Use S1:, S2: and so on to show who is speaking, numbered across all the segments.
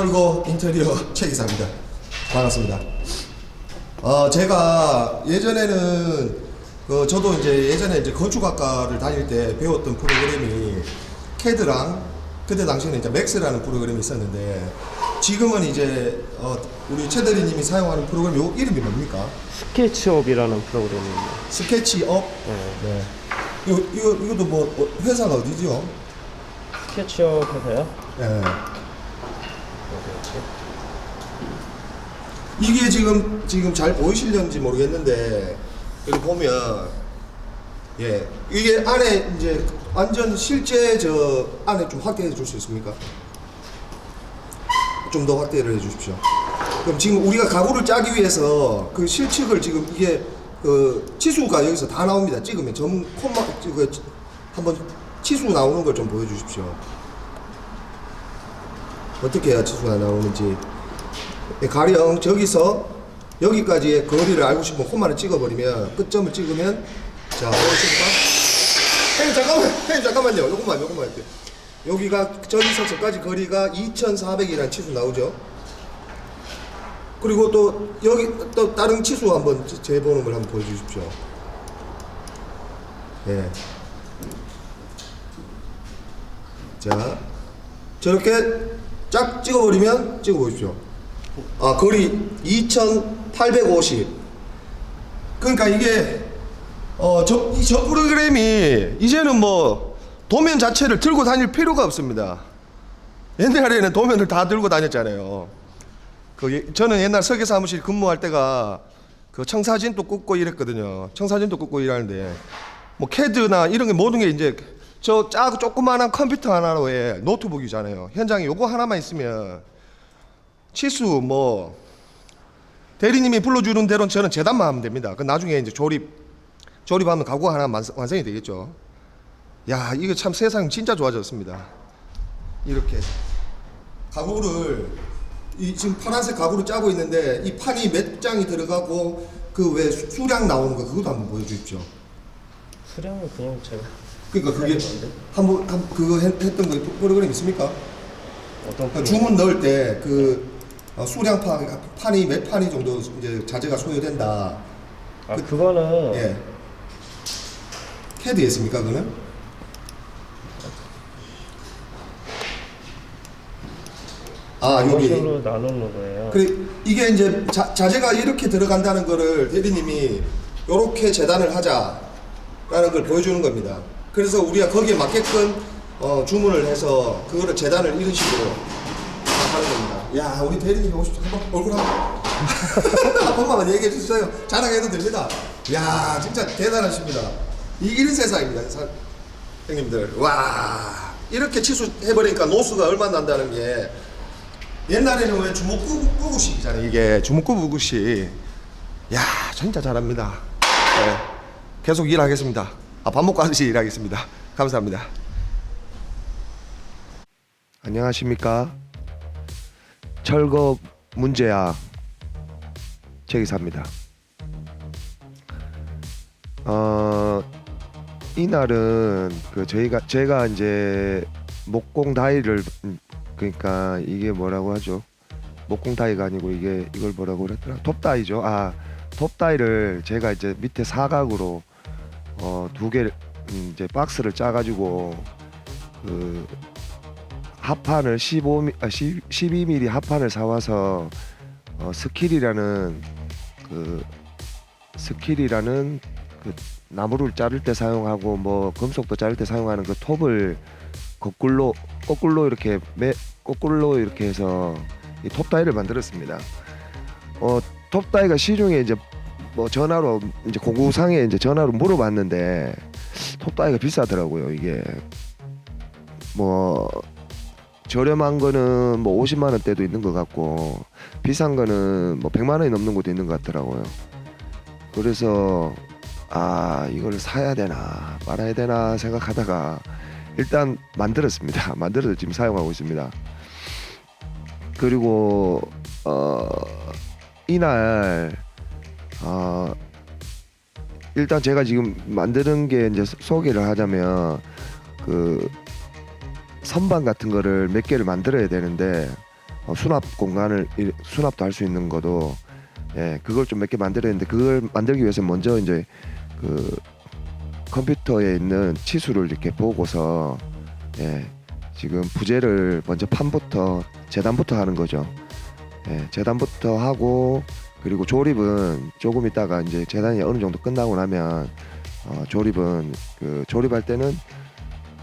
S1: 네. 철거 인테리어 최 기사입니다. 반갑습니다. 어, 제가 예전에는 그 저도 이제 예전에 이제 건축학과를 다닐 때 배웠던 프로그램이 캐드랑 그때 당시에는 이제 맥스라는 프로그램이 있었는데 지금은 이제 어, 우리 최 대리님이 사용하는 프로그램 요 이름이 뭡니까?
S2: 스케치업이라는 프로그램입니다.
S1: 스케치업.
S2: 네.
S1: 네. 이거 이거 이것도 뭐 어, 회사가 어디죠?
S2: 스케치업 해서요?
S1: 네. 이게 지금 지금 잘 보이실런지 모르겠는데 여기 보면 예 이게 안에 이제 완전 실제 저 안에 좀 확대해 줄 수 있습니까? 좀 더 확대를 해 주십시오. 그럼 지금 우리가 가구를 짜기 위해서 그 실측을 지금 이게 그 치수가 여기서 다 나옵니다. 찍으면 점 콤마 그 한번 치수 나오는 걸 좀 보여주십시오. 어떻게 해야 치수가 나오는지 예, 가령 저기서 여기까지의 거리를 알고 싶으면 콤마를 찍어버리면 끝점을 찍으면 자 보십니까? 형님 잠깐만 형님 잠깐만요 요것만 요것만 이렇게 여기가 저기서 저까지 거리가 2400이라는 치수 나오죠 그리고 또 여기 또 다른 치수 한번 재- 재보는 걸 한번 보여주십시오 예. 자 저렇게 쫙 찍어버리면 찍어보십시오. 아 거리 2,850. 그러니까 이게 어저 이저 프로그램이 이제는 뭐 도면 자체를 들고 다닐 필요가 없습니다. 옛날에는 도면을 다 들고 다녔잖아요. 그 예- 저는 옛날 설계 사무실 근무할 때가 그 청사진도 꽂고 이랬거든요. 청사진도 꽂고 일하는데 뭐 캐드나 이런 게 모든 게 이제 저 작고 조그마한 컴퓨터 하나로에 노트북이잖아요. 현장에 요거 하나만 있으면 치수 뭐 대리님이 불러주는 대로 저는 재단만 하면 됩니다. 그 나중에 이제 조립 조립하면 가구 하나 완성- 완성이 되겠죠. 야 이거 참 세상 진짜 좋아졌습니다. 이렇게 가구를 이 지금 파란색 가구를 짜고 있는데 이 판이 몇 장이 들어가고 그 왜 수량 나오는 거 그것도 한번 보여주십시오.
S2: 수량은 그냥 제가
S1: 그러니까 그게 한번 한 그거 했, 했던 거 프로그램 있습니까?
S2: 어떤
S1: 그러니까 주문 넣을 때 그 수량 판 판이 몇 판이 정도 이제 자재가 소요된다.
S2: 아 그거는
S1: 예. 캐드 있습니까 그는? 아 여기.
S2: 것으로 나누는 거예요.
S1: 그래 이게 이제 자, 자재가 이렇게 들어간다는 거를 대리님이 이렇게 재단을 하자라는 걸 보여주는 겁니다. 그래서 우리가 거기에 맞게끔 어, 주문을 해서 그거를 재단을 이런 식으로. 야 우리 대리님 오십시오. 한번 얼굴 한번 한 번만 얘기해 주세요. 자랑해도 됩니다. 야 진짜 대단하십니다. 이 이런 세상입니다, 사- 형님들. 와 이렇게 치수해버리니까 노수가 얼마 난다는 게 옛날에는 왜 주먹구구식이잖아요. 이게 주먹구구식. 야, 진짜 잘합니다. 네. 계속 일하겠습니다. 아, 밥 먹고 다시 일하겠습니다. 감사합니다. 안녕하십니까? 철거 문제야 최기사입니다. 어, 이날은 그 저희가 제가 이제 목공 다이를 음, 그러니까 이게 뭐라고 하죠? 목공 다이가 아니고 이게 이걸 뭐라고 그랬더라? 톱 다이죠. 아, 톱 다이를 제가 이제 밑에 사각으로 어 두 개를 음, 이제 박스를 짜 가지고 그 합판을 15미 아 10, 12mm 합판을 사 와서 어 스킬이라는 그 스킬이라는 그 나무를 자를 때 사용하고 뭐 금속도 자를 때 사용하는 그 톱을 거꾸로 거꾸로 이렇게 매 거꾸로 이렇게 해서 이 톱 다이를 만들었습니다. 어 톱 다이가 시중에 이제 뭐 전화로 이제 공구상에 이제 전화로 물어봤는데 톱 다이가 비싸더라고요. 이게 뭐 저렴한 거는 뭐 50만 원대도 있는 것 같고 비싼 거는 뭐 100만 원이 넘는 것도 있는 것 같더라고요. 그래서 아 이걸 사야 되나 말아야 되나 생각하다가 일단 만들었습니다. 만들어서 지금 사용하고 있습니다. 그리고 어 이날 어 일단 제가 지금 만드는 게 이제 소- 소개를 하자면 그
S3: 선반 같은 거를 몇 개를 만들어야 되는데 어, 수납 공간을 이- 수납도 할 수 있는 거도 예 그걸 좀 몇 개 만들어야 되는데 그걸 만들기 위해서 먼저 이제 그 컴퓨터에 있는 치수를 이렇게 보고서 예 지금 부재를 먼저 판부터 재단부터 하는 거죠. 예 재단부터 하고 그리고 조립은 조금 있다가 이제 재단이 어느 정도 끝나고 나면 어, 조립은 그 조립할 때는 그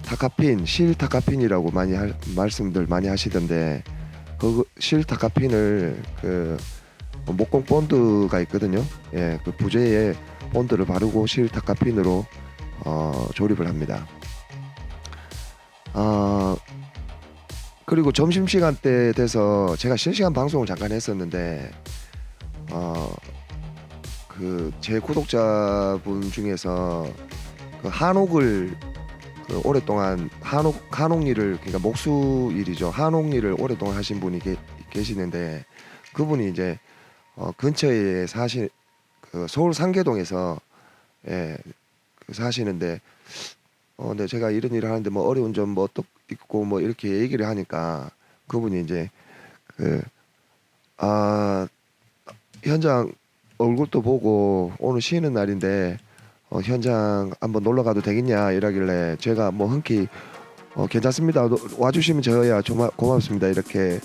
S3: 타카핀 실 타카핀이라고 많이 할, 말씀들 많이 하시던데 그 실 타카핀을 그 목공 본드가 있거든요. 예, 그 부재에 본드를 바르고 실 타카핀으로 어, 조립을 합니다. 아 그리고 점심 시간 때 돼서 제가 실시간 방송을 잠깐 했었는데 어 그 제 구독자분 중에서 그 한옥을 그 오랫동안 한옥 한옥 일을 그러니까 목수 일이죠. 한옥 일을 오랫동안 하신 분이 계, 계시는데 그분이 이제 어 근처에 사시 그 서울 상계동에서 예 그 사시는데 어 근데 제가 이런 일을 하는데 뭐 어려운 점뭐또 있고 뭐 이렇게 얘기를 하니까 그분이 이제 그 아 현장 얼굴도 보고 오늘 쉬는 날인데 어, 현장 한번 놀러 가도 되겠냐 이러길래 제가 뭐 흔쾌히 어, 괜찮습니다. 노- 와주시면 저야 정말 고맙습니다. 이렇게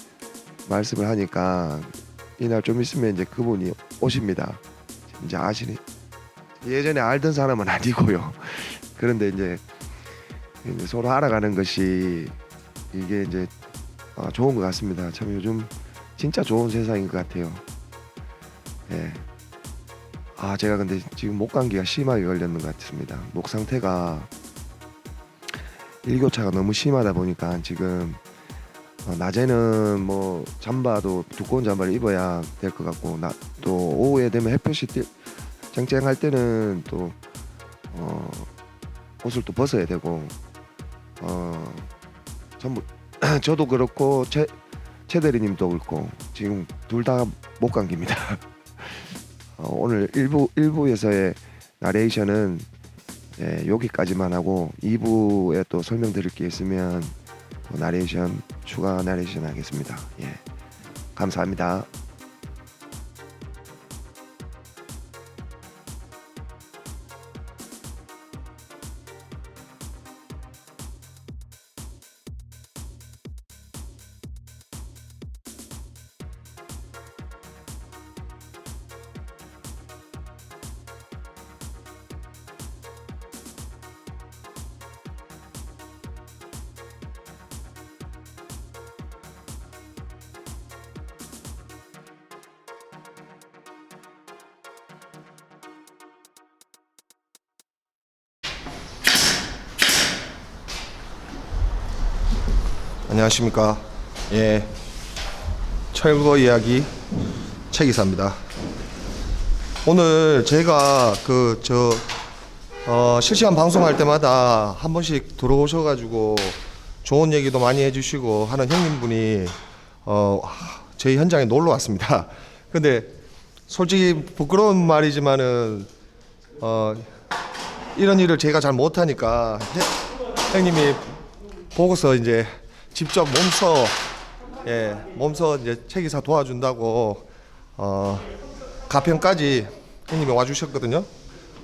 S3: 말씀을 하니까 이날 좀 있으면 이제 그분이 오십니다. 이제 아시니 예전에 알던 사람은 아니고요. 그런데 이제 이제 서로 알아가는 것이 이게 이제 아, 좋은 것 같습니다. 참 요즘 진짜 좋은 세상인 것 같아요. 예. 아 제가 근데 지금 목 감기가 심하게 걸렸는 것 같습니다. 목 상태가 일교차가 너무 심하다 보니까 지금 어, 낮에는 뭐 잠바도 두꺼운 잠바를 입어야 될 것 같고 나, 또 오후에 되면 햇볕이 띠- 쨍쨍할 때는 또 어, 옷을 또 벗어야 되고 어, 전부 저도 그렇고 최, 최 대리님도 그렇고 지금 둘 다 목 감기입니다. 어, 오늘 1부 1부에서의 나레이션은 예, 여기까지만 하고 2부에 또 설명드릴 게 있으면 또 나레이션 추가 나레이션 하겠습니다. 예. 감사합니다.
S1: 안녕하십니까. 예. 철거 이야기 최기사입니다. 오늘 제가 그 저 어, 실시간 방송할 때마다 한 번씩 들어오셔가지고 좋은 얘기도 많이 해주시고 하는 형님분이 어, 저희 현장에 놀러 왔습니다. 근데 솔직히 부끄러운 말이지만은 어, 이런 일을 제가 잘 못하니까 형- 형님이 보고서 이제 직접 몸서 예 몸서 이제 책이사 도와준다고 어 가평까지 형님이 와주셨거든요.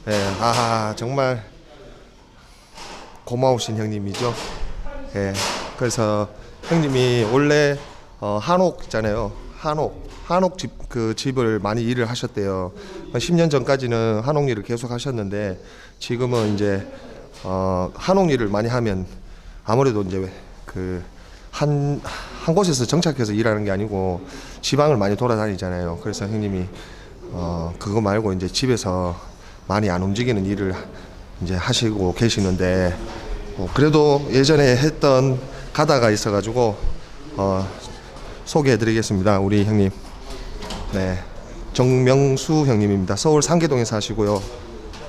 S1: 예 아 정말 고마우신 형님이죠. 예 그래서 형님이 원래 어 한옥 있잖아요. 한옥 한옥 집 그 집을 많이 일을 하셨대요. 10년 전까지는 한옥 일을 계속 하셨는데 지금은 이제 어 한옥 일을 많이 하면 아무래도 이제 그 한 한 곳에서 정착해서 일하는 게 아니고 지방을 많이 돌아다니잖아요. 그래서 형님이 어 그거 말고 이제 집에서 많이 안 움직이는 일을 이제 하시고 계시는데 어, 그래도 예전에 했던 가다가 있어가지고 어 소개해드리겠습니다. 우리 형님. 네. 정명수 형님입니다. 서울 상계동에 사시고요.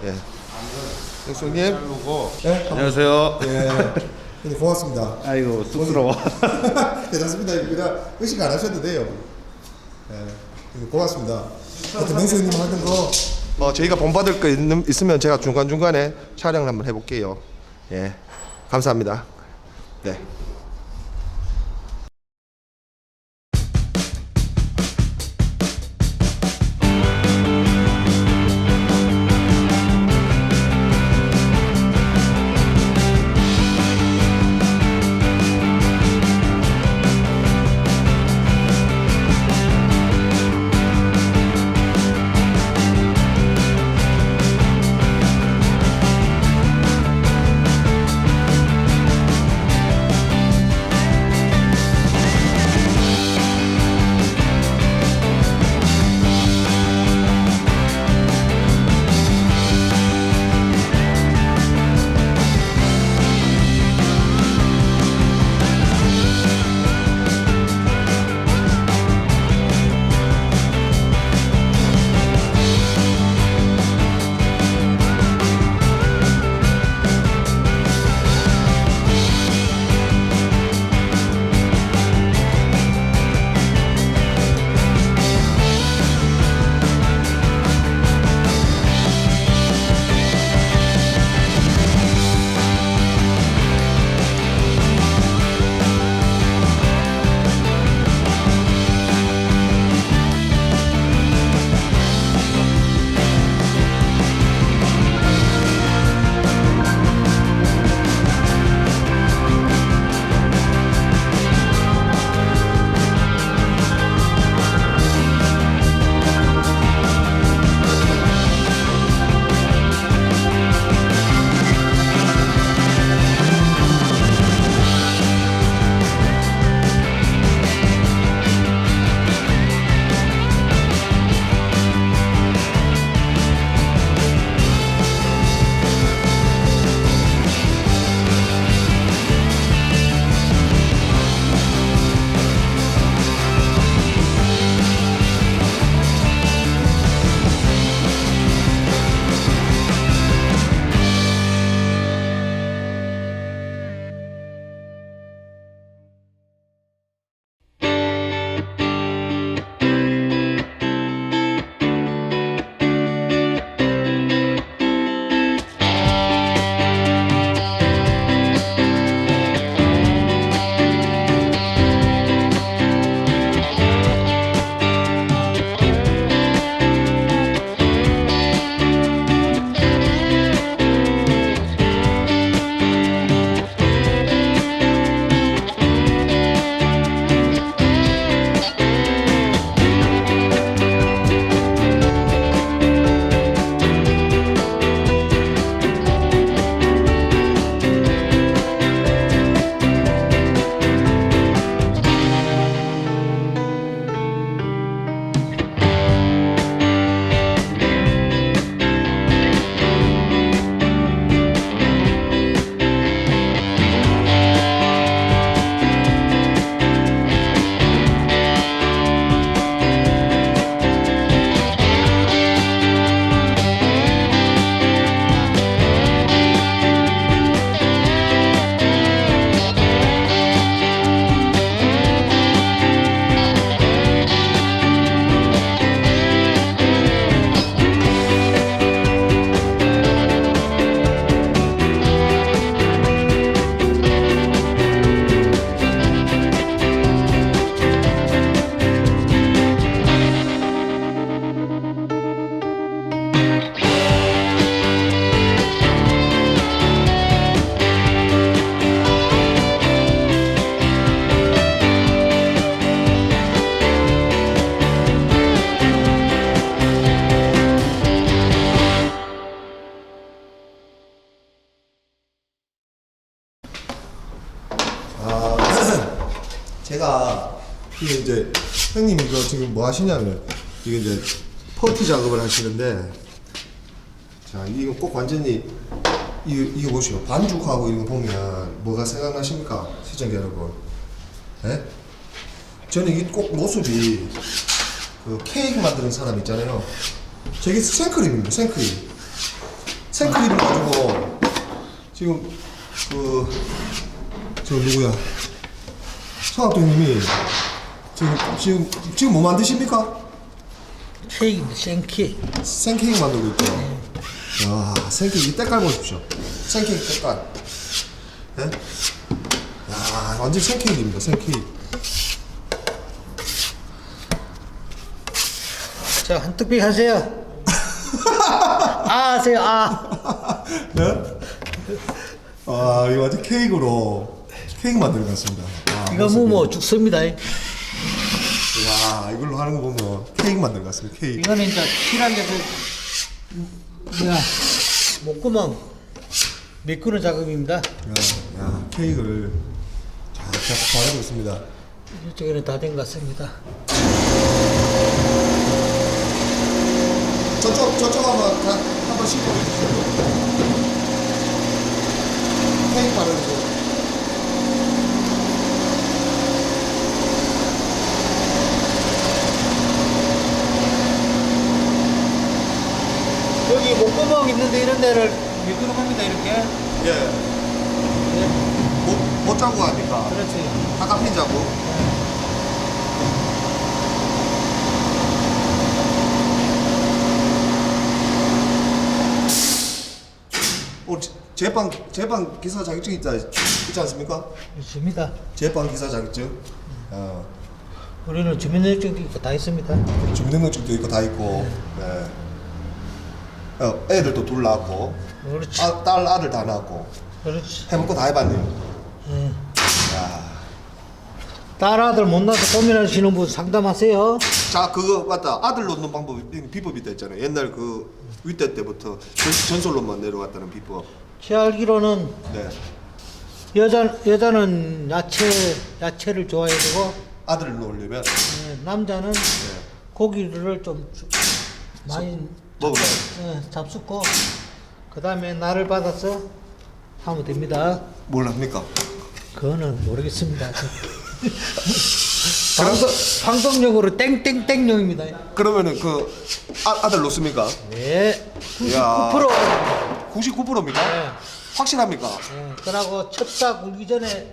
S1: 예. 명수 형님. 네,
S4: 안녕하세요.
S1: 예. 형님 고맙습니다.
S4: 아이고 쑥스러워.
S1: 괜찮습니다. 그냥 의식 안 하셔도 돼요. 예. 형님 고맙습니다. 하여튼 명수 형님 하는 거. 어, 저희가 본받을 거 있는, 있으면 제가 중간중간에 촬영을 한번 해볼게요. 예. 감사합니다. 네. 형님 이거 지금 뭐 하시냐면 이게 이제 퍼티 작업을 하시는데 자 이거 꼭 완전히 이거 이거 보시오 반죽하고 이거 보면 뭐가 생각나십니까 시청자 여러분? 예? 저는 이게 꼭 모습이 그 케이크 만드는 사람 있잖아요. 저게 생크림입니다. 생크림. 생크림 가지고 지금 그 저 누구야? 성학도님이 지금 지금 지금 뭐 만드십니까?
S4: 케이크인데 생케이크
S1: 생케이크 만들고 있죠. 야, 생케이크 이 때깔 보십시오. 생케이크 때깔. 예? 야, 완전 생케이크입니다. 생케이크.
S4: 자 한뚝비 하세요 아 하세요 아
S1: 네? 아, 이거 완전 케이크로 케이크 만드는 것 같습니다. 아,
S4: 이거. 뭐뭐 죽습니다
S1: 야, 이걸로 하는 거 보면 케이크 만드는 것 같습니다. 케이크.
S4: 이거는 이제 칠한 데서 뭐야 목구멍 미끄는 작업입니다
S1: 야, 야, 케이크를 잘, 잘 바르고 있습니다.
S4: 이쪽에는 다 된 것 같습니다
S1: 저쪽 저쪽 한번 다, 한번 씹어 주시죠. 케이크 바르는
S4: 여기 목구멍 있는데 이런 데를 미끄는 겁니다 이렇게
S1: 예. 못, 못 자고 하니까.
S4: 그렇지
S1: 아까핀 자고. 어, 제- 제빵 제빵 기사 자격증 있다 있지 않습니까?
S4: 있습니다
S1: 제빵 기사 자격증. 어,
S4: 우리는 주민등록증도 있고 다 있습니다
S1: 주민등록증도 있고 다 있고. 네. 어, 애들도 둘 낳았고,
S4: 그렇지.
S1: 아, 딸 아들 다 낳았고,
S4: 그렇지.
S1: 해먹고 다 해봤네요.
S4: 예.
S1: 야.
S4: 딸 아들 못 낳아서 고민하시는 분 상담하세요.
S1: 자 그거 맞다. 아들 놓는 방법 비법이 했잖아요. 옛날 그 윗대 때부터 전, 전설로만 내려왔다는 비법.
S4: 제 알기로는
S1: 네.
S4: 여자 여자는 야채 야채를 좋아해야 되고
S1: 아들을 놓으려면?
S4: 예, 남자는 고기를 좀 주- 많이
S1: 먹으면
S4: 예, 잡숫고 그 다음에 나를 받아서 하면 됩니다.
S1: 뭘 합니까?
S4: 그거는 모르겠습니다. 방송 방송용으로 땡땡땡용입니다.
S1: 그러면은 그 아, 아들 놓습니까?
S4: 네,
S1: 이야.
S4: 99%.
S1: 99%입니까?
S4: 네.
S1: 확실합니까?
S4: 예, 그러고 첫딱 울기 전에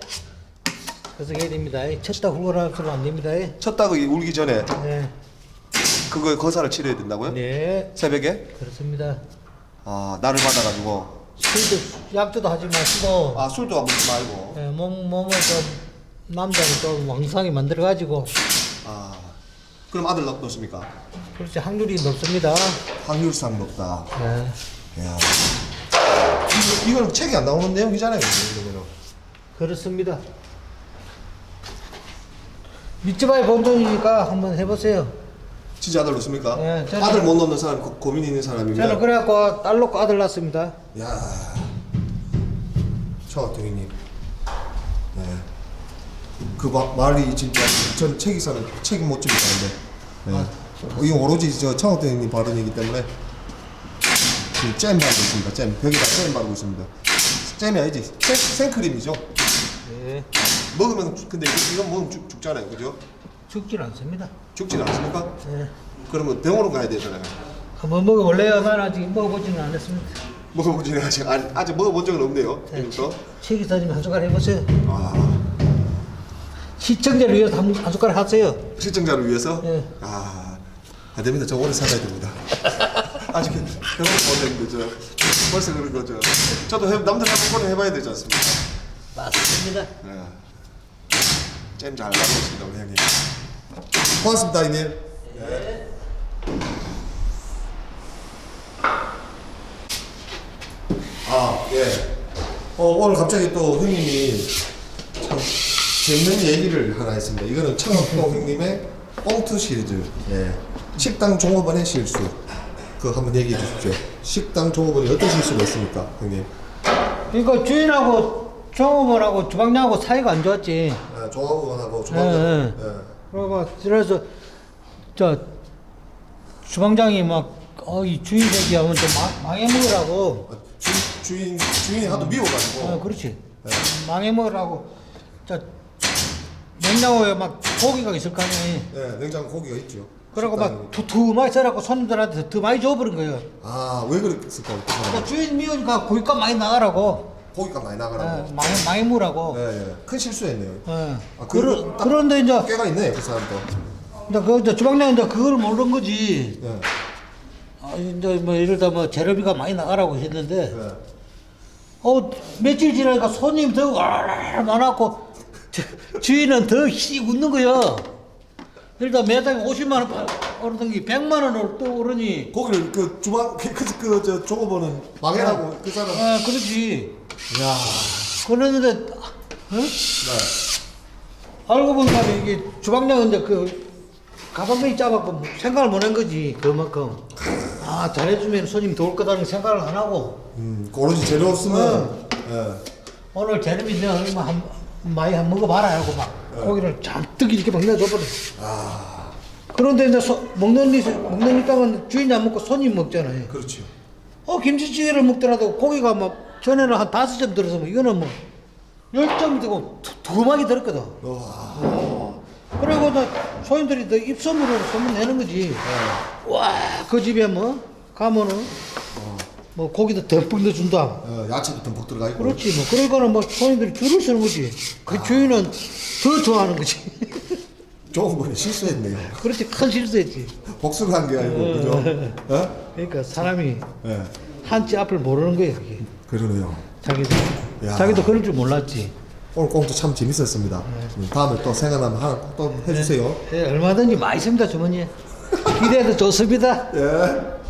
S4: 그래서 해야 됩니다. 첫딱 울거나 안 됩니다. 예.
S1: 첫 닭이 울기 전에
S4: 네,
S1: 그거 거사를 치러야 된다고요?
S4: 네,
S1: 새벽에?
S4: 그렇습니다.
S1: 아 나를 받아가지고
S4: 술도 약주도 하지 마시고
S1: 아 술도 안 먹지 말고
S4: 예, 몸 몸을 좀 남자를 좀 왕성하게 만들어 가지고
S1: 아 그럼 아들 놓- 놓습니까?
S4: 그렇지 확률이 높습니다.
S1: 확률상 높다
S4: 예,
S1: 야 이거, 이거는 책이 안 나오는 내용이잖아요 이러면은
S4: 그렇습니다. 밑집아이 본전이니까 한번 해보세요.
S1: 진짜 아들 놓습니까?
S4: 예, 저는-
S1: 아들 못 놓는 사람 고, 고민 있는 사람입니다.
S4: 저는 그래갖고 딸 놓고 아들 낳습니다.
S1: 야, 청학동이님. 네. 그 마, 말이 진짜 전 책임사는 책임 못 집니다. 근데 네. 이건 오로지 저 청학동이님 발언이기 때문에 지금 잼 바르고 있습니다. 잼 벽에다 잼 바르고 있습니다. 잼이 아니지 생, 생크림이죠.
S4: 예,
S1: 먹으면 죽- 근데 이거- 이건 먹으면 죽, 죽잖아요, 그죠?
S4: 죽질 않습니다.
S1: 죽진 않습니까?
S4: 예.
S1: 그러면 병원으로 가야 되잖아요.
S4: 한번 먹어볼래요? 나는 아직 먹어보지는 않았습니다.
S1: 먹어보지는 아직 아- 아직 먹어본 적은 없네요. 지금부터.
S4: 최 기사님 한 숟갈 해보세요.
S1: 아.
S4: 시청자를 위해서 한, 한 숟갈 하세요.
S1: 실정자를 위해서?
S4: 예.
S1: 아, 안 됩니다. 저 오래 살아야 됩니다. 아직 병원 못 했는데 저 벌써 그런 거죠. 저도 해, 남들 거는 해봐야 되지 않습니까?
S4: 맞습니다.
S1: 네. 잼잘 만들었습니다, 우리 형님. 고맙습니다, 형님. 아, 예. 어, 오늘 갑자기 또 형님이 참 재밌는 얘기를 하나 했습니다. 이거는 청학동 형님의 꽁트 시리즈. 예. 식당 종업원의 실수. 그거 한번 얘기해 주십시오. 식당 종업원이 어떤 실수가 있습니까, 형님?
S4: 그러니까 주인하고 종업원하고 주방장하고 사이가 안 좋았지.
S1: 예, 종업원하고
S4: 예, 예. 그러고 그래서 저 주방장이 막 어이 주인 새끼 하면 좀 마- 망해 먹으라고.
S1: 주, 주인 주인이 하도 미워가지고
S4: 어 그렇지. 망해 먹으라고. 저 냉장고에 막 고기가 있을 거 아니야.
S1: 예, 냉장고 고기가 있죠.
S4: 그러고
S1: 식당에.
S4: 막 두툼하게 썰어갖고 손님들한테 더 많이 줘버린 거예요.
S1: 아, 왜 그랬을까? 그 사람?
S4: 그러니까 주인 미우니까 고기값 많이 나가라고.
S1: 고기가 많이
S4: 어,
S1: 나가라고.
S4: 망해 망해먹으라고.
S1: 예, 예. 큰 실수했네요.
S4: 어.
S1: 아, 그리고 딱-
S4: 그런데 이제
S1: 꽤가 있네, 그 사람도.
S4: 이제 그 이제 주방장이 이제 그걸 모르는 거지.
S1: 예.
S4: 아, 이제 뭐 이러다 뭐 재료비가 많이 나가라고 했는데
S1: 예.
S4: 어 며칠 지나니까 손님 더 와라 많았고 주- 주인은 더 씩 웃는 거야. 일단 매달 50만 원 파- 오르던 게 100만 원으로 또 오르니.
S1: 고기를 그 주방 그그저 종업원은 망해라고 그 사람.
S4: 아 그렇지. 야 그러는데 어?
S1: 네.
S4: 알고 보니까 이게 주방장은 이제 그 가방끈이 짜갖고 생각을 못 한 거지 그만큼 아 잘해주면 손님 더올 거다는 생각을 안 하고
S1: 음, 오로지 재료 쓰면. 예.
S4: 오늘 재료비 내가 얼마 한 많이 한 먹어봐라 하고 막 고기를 잔뜩 이렇게 막 내줘버려 그런데 이제 소, 먹는 일 먹는 일당은 주인이 안 먹고 손님 먹잖아요
S1: 그렇죠.
S4: 어 김치찌개를 먹더라도 고기가 막 전에는 한 다섯 점 들었으면 이거는 뭐 열 점이 되고 두, 두 마리 들었거든
S1: 와.
S4: 그리고 나 소인들이 더 입소문으로 소문 내는 거지. 와, 그 집에 뭐 가면은 뭐 고기도 듬뿍 넣어준다.
S1: 어, 야채도 듬뿍 들어가 있고.
S4: 그렇지 뭐 거는 뭐 소인들이 줄을 서는 거지. 그 주인은 더 좋아하는 거지.
S1: 종업원이 실수했네요.
S4: 그렇지 큰 실수했지.
S1: 복수를 한 게 아니고 그죠? 어?
S4: 그러니까 사람이
S1: 예.
S4: 한치 앞을 모르는 거예요. 그게.
S1: 그러네요.
S4: 자기도
S1: 야.
S4: 자기도 그럴 줄 몰랐지.
S1: 오늘 꽁도 참 재밌었습니다. 음, 다음에 또 생각나면 하나 또 해주세요.
S4: 예, 얼마든지 많이 있습니다 주머니에. 기대해도 좋습니다.
S1: 예.